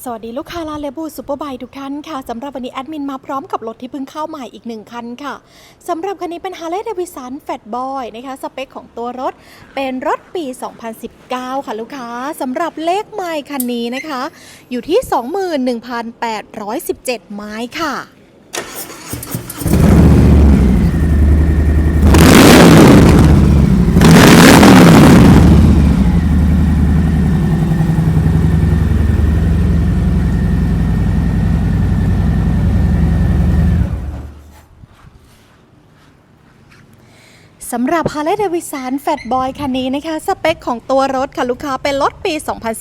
สวัสดีลูกค้าลาเลบูซูเปอร์ไบทุกท่านค่ะสำหรับวันนี้แอดมินมาพร้อมกับรถที่เพิ่งเข้าใหม่อีกหนึ่งคันค่ะสำหรับคันนี้เป็น Harley Davidson Fat Boy นะคะสเปคของตัวรถเป็นรถปี 2019 ค่ะลูกค้าสำหรับเลขไมล์คันนี้นะคะ อยู่ที่ 21,817 ไม้ค่ะ สำหรับ Harley Davidson Fat Boy คันนี้นะคะ สเปคของตัวรถค่ะลูกค้าเป็นรถปี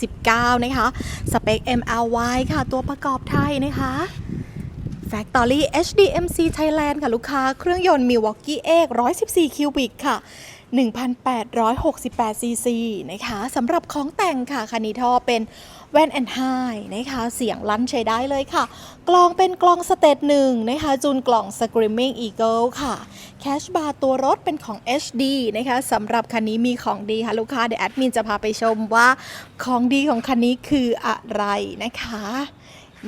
2019 นะคะ สเปค MLY ค่ะ ตัวประกอบไทยนะคะ Factory HDMC Thailand ค่ะลูกค้า เครื่องยนต์ Milwaukee X 114 คิวบิกค่ะ 1,868 ซีซีนะคะสำหรับของแต่งค่ะคันนี้ท่อเป็นแว่นแอนไฮนะคะ เสียงลั่นใช้ได้เลยค่ะ กลองเป็นกลองสเตตหนึ่งนะคะ จูนกล่อง Screaming Eagle ค่ะ แคชบาร์ตัวรถเป็นของ HD นะคะสำหรับคันนี้มีของดีค่ะ ลูกค้า เดี๋ยวแอดมินจะพาไปชมว่าของดีของคันนี้คืออะไรนะคะ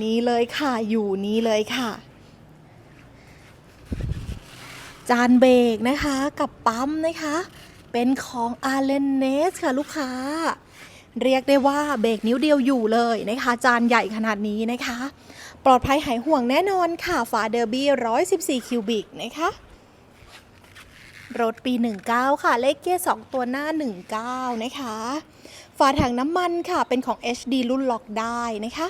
นี่เลยค่ะ อยู่นี้เลยค่ะ จานเบรกนะคะ กับปั๊มนะคะ เป็นของ a r l e n n e s ค่ะลูกค้า เรียกได้ว่าเบรกนิ้วเดียวอยู่เลยนะคะ จานใหญ่ขนาดนี้นะคะ ปลอดภัยหายห่วงแน่นอนค่ะ ฝาเดอร์บี้ 114 คิวบิกนะคะรถปี 19 ค่ะ เลขเกียร์ 2 ตัวหน้า 19 นะคะ ฝาถังน้ำมันค่ะ เป็นของ HD รุ่นล็อกได้นะคะ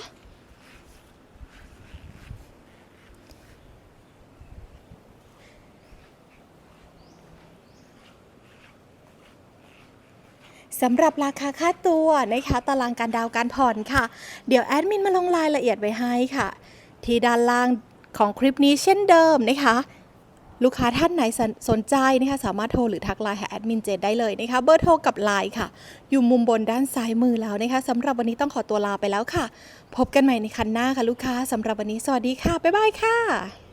สำหรับราคาค่าตัวนะคะตารางการดาวน์การผ่อนค่ะ เดี๋ยวแอดมินมาลงรายละเอียดไว้ให้ค่ะ ที่ด้านล่างของคลิปนี้เช่นเดิมนะคะลูกค้าท่านไหนสนสนใจนะคะสามารถโทรหรือทักไลน์หาแอดมินเจนได้เลยนะคะเบอร์โทรกับไลน์ค่ะ อยู่มุมบนด้านซ้ายมือแล้วนะคะสำหรับวันนี้ต้องขอตัวลาไปแล้วค่ะ พบกันใหม่ในคันหน้าค่ะลูกค้าสำหรับวันนี้สวัสดีค่ะ บ๊ายบายค่ะ